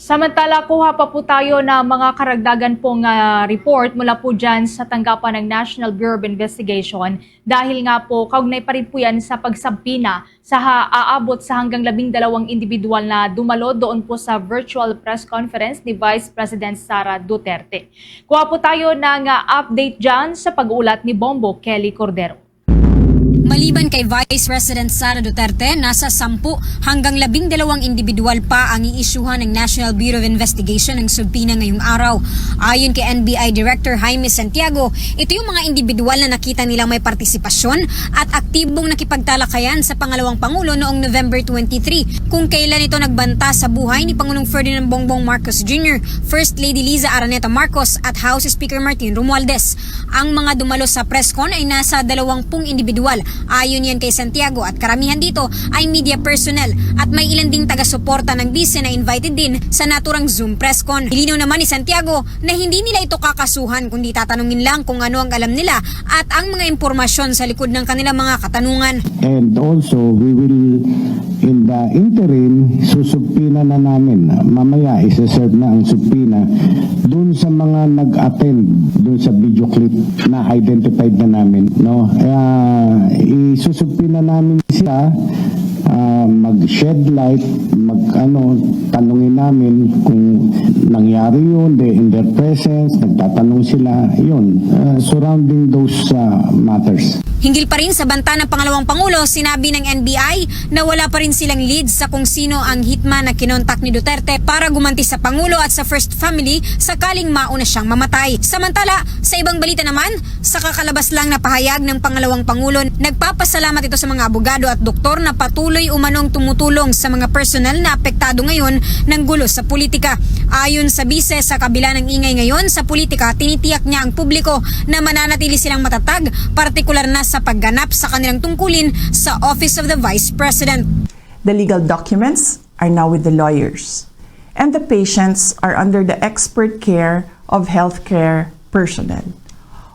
Samantala, kuha pa po tayo na mga karagdagan pong ah, report mula po dyan sa tanggapan ng National Bureau of Investigation dahil nga po kaugnay pa rin po yan sa pagsabpina sa ha- aabot sa hanggang labing dalawang individual na dumalo doon po sa virtual press conference ni Vice President Sara Duterte. Kuha po tayo ng ah, update dyan sa pag-uulat ni Bombo Kelly Cordero. Maliban kay Vice President Sara Duterte, nasa 10 hanggang 12 individual pa ang iisyuhan ng National Bureau of Investigation ng subpina ngayong araw. Ayon kay NBI Director Jaime Santiago, ito yung mga individual na nakita nilang may partisipasyon at aktibong nakipagtalakayan sa pangalawang Pangulo noong November 23 kung kailan ito nagbanta sa buhay ni Pangulong Ferdinand Bongbong Marcos Jr., First Lady Liza Araneta Marcos at House Speaker Martin Romualdez. Ang mga dumalo sa presscon ay nasa 20 individual Ayon yan kay Santiago at karamihan dito ay media personnel at may ilan ding taga-suporta ng bise na invited din sa naturang Zoom press con. Ilinaw naman ni Santiago na hindi nila ito kakasuhan kundi tatanungin lang kung ano ang alam nila at ang mga impormasyon sa likod ng kanilang mga katanungan. And also, we will, the interim, susubpina na namin. Mamaya, isa-serve na ang subpina dun sa mga nag-attend dun sa video clip na identified na namin. No? Uh, isusubpina namin sila ah, mag-shed light, mag ano, tanungin namin kung nangyari yun, they, in their presence, nagtatanong sila, yun, ah, surrounding those ah, matters. Hinggil pa rin sa banta ng pangalawang pangulo, sinabi ng NBI na wala pa rin silang leads sa kung sino ang hitman na kinontak ni Duterte para gumanti sa pangulo at sa first family sakaling mauna siyang mamatay. Samantala, sa ibang balita naman, sa kakalabas lang na pahayag ng pangalawang pangulo, nagpapasalamat ito sa mga abogado at doktor na patuloy umanong tumutulong sa mga personal na apektado ngayon ng gulo sa politika. Ayon sa bise, sa kabila ng ingay ngayon sa politika, tinitiyak niya ang publiko na mananatili silang matatag, partikular na sa pagganap sa kanilang tungkulin sa Office of the Vice President. The legal documents are now with the lawyers, and the patients are under the expert care of healthcare personnel.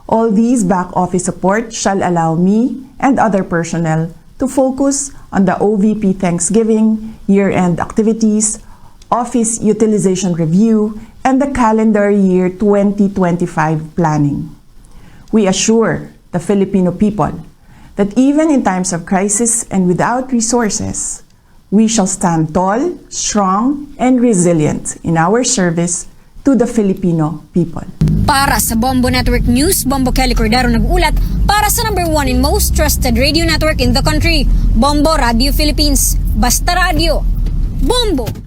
All these back office support shall allow me and other personnel to focus on the OVP Thanksgiving, year end activities, office utilization review, and the calendar year 2025 planning. We assure the Filipino people that even in times of crisis and without resources, we shall stand tall, strong, and resilient in our service to the Filipino people. Para sa Bombo Network News, Bombo Kelly Cordero nag-ulat para sa number one and most trusted radio network in the country, Bombo Radio Philippines. Basta Radio. Bombo!